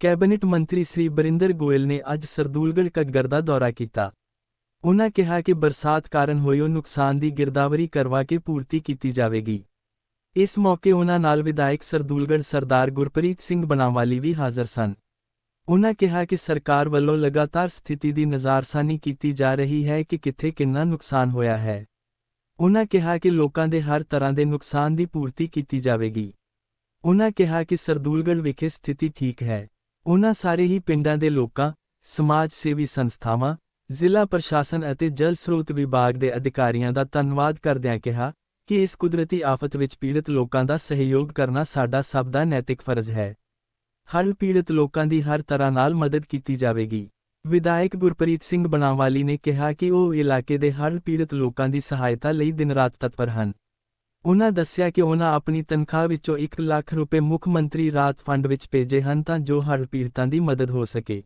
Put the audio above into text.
Cabinet ਮੰਤਰੀ ਸ੍ਰੀ ਬਰਿੰਦਰ ਗੋਇਲ ਨੇ ਅੱਜ ਸਰਦੂਲਗੜ੍ਹ ਕੱਗਰ ਦਾ ਦੌਰਾ ਕੀਤਾ। ਉਨ੍ਹਾਂ ਕਿਹਾ ਕਿ ਬਰਸਾਤ ਕਾਰਨ ਹੋਏ ਉਹ ਨੁਕਸਾਨ ਦੀ ਗਿਰਦਾਵਰੀ ਕਰਵਾ ਕੇ ਪੂਰਤੀ ਕੀਤੀ ਜਾਵੇਗੀ। ਇਸ ਮੌਕੇ ਉਨ੍ਹਾਂ ਨਾਲ ਵਿਧਾਇਕ ਸਰਦੂਲਗੜ੍ਹ ਸਰਦਾਰ ਗੁਰਪ੍ਰੀਤ ਸਿੰਘ ਬਣਾਵਾਲੀ ਵੀ ਹਾਜ਼ਰ ਸਨ। ਉਨ੍ਹਾਂ ਕਿਹਾ ਕਿ ਸਰਕਾਰ ਵੱਲੋਂ ਲਗਾਤਾਰ ਸਥਿਤੀ ਦੀ ਨਜ਼ਾਰਸਾਨੀ ਕੀਤੀ ਜਾ ਰਹੀ ਹੈ ਕਿ ਕਿੱਥੇ ਕਿੰਨਾ ਨੁਕਸਾਨ ਹੋਇਆ ਹੈ। ਉਨ੍ਹਾਂ ਕਿਹਾ ਕਿ ਲੋਕਾਂ ਦੇ ਹਰ ਤਰ੍ਹਾਂ ਦੇ ਨੁਕਸਾਨ ਦੀ ਪੂਰਤੀ ਕੀਤੀ ਜਾਵੇਗੀ। ਉਨ੍ਹਾਂ ਕਿਹਾ ਕਿ ਸਰਦੂਲਗੜ੍ਹ ਵਿਖੇ ਸਥਿਤੀ ਠੀਕ ਹੈ। ਉਨ੍ਹਾਂ ਸਾਰੇ ਹੀ ਪਿੰਡਾਂ ਦੇ ਲੋਕਾਂ, ਸਮਾਜ ਸੇਵੀ ਸੰਸਥਾਵਾਂ, ਜ਼ਿਲ੍ਹਾ ਪ੍ਰਸ਼ਾਸਨ ਅਤੇ ਜਲ ਸਰੋਤ ਵਿਭਾਗ ਦੇ ਅਧਿਕਾਰੀਆਂ ਦਾ ਧੰਨਵਾਦ ਕਰਦਿਆਂ ਕਿਹਾ ਕਿ ਇਸ ਕੁਦਰਤੀ ਆਫਤ ਵਿੱਚ ਪੀੜਤ ਲੋਕਾਂ ਦਾ ਸਹਿਯੋਗ ਕਰਨਾ ਸਾਡਾ ਸਭ ਦਾ ਨੈਤਿਕ ਫਰਜ਼ ਹੈ। ਹਰ ਪੀੜਤ ਲੋਕਾਂ ਦੀ ਹਰ ਤਰ੍ਹਾਂ ਨਾਲ ਮਦਦ ਕੀਤੀ ਜਾਵੇਗੀ। ਵਿਧਾਇਕ ਗੁਰਪ੍ਰੀਤ ਸਿੰਘ ਬਣਾਵਾਲੀ ਨੇ ਕਿਹਾ ਕਿ ਉਹ ਇਲਾਕੇ ਦੇ ਹੜ੍ਹ ਪੀੜਤ ਲੋਕਾਂ ਦੀ ਸਹਾਇਤਾ ਲਈ ਦਿਨ-ਰਾਤ ਤਤਪਰ ਹਨ। ਉਨ੍ਹਾਂ ਦੱਸਿਆ ਕਿ ਉਨ੍ਹਾਂ ਆਪਣੀ ਤਨਖਾਹ ਵਿੱਚੋਂ 1 ਲੱਖ ਰੁਪਏ ਮੁੱਖ ਮੰਤਰੀ ਰਾਤ ਫੰਡ ਵਿੱਚ ਭੇਜੇ ਹਨ ਤਾਂ ਜੋ ਹੜ੍ਹ ਪੀੜਤਾਂ ਦੀ ਮਦਦ ਹੋ ਸਕੇ।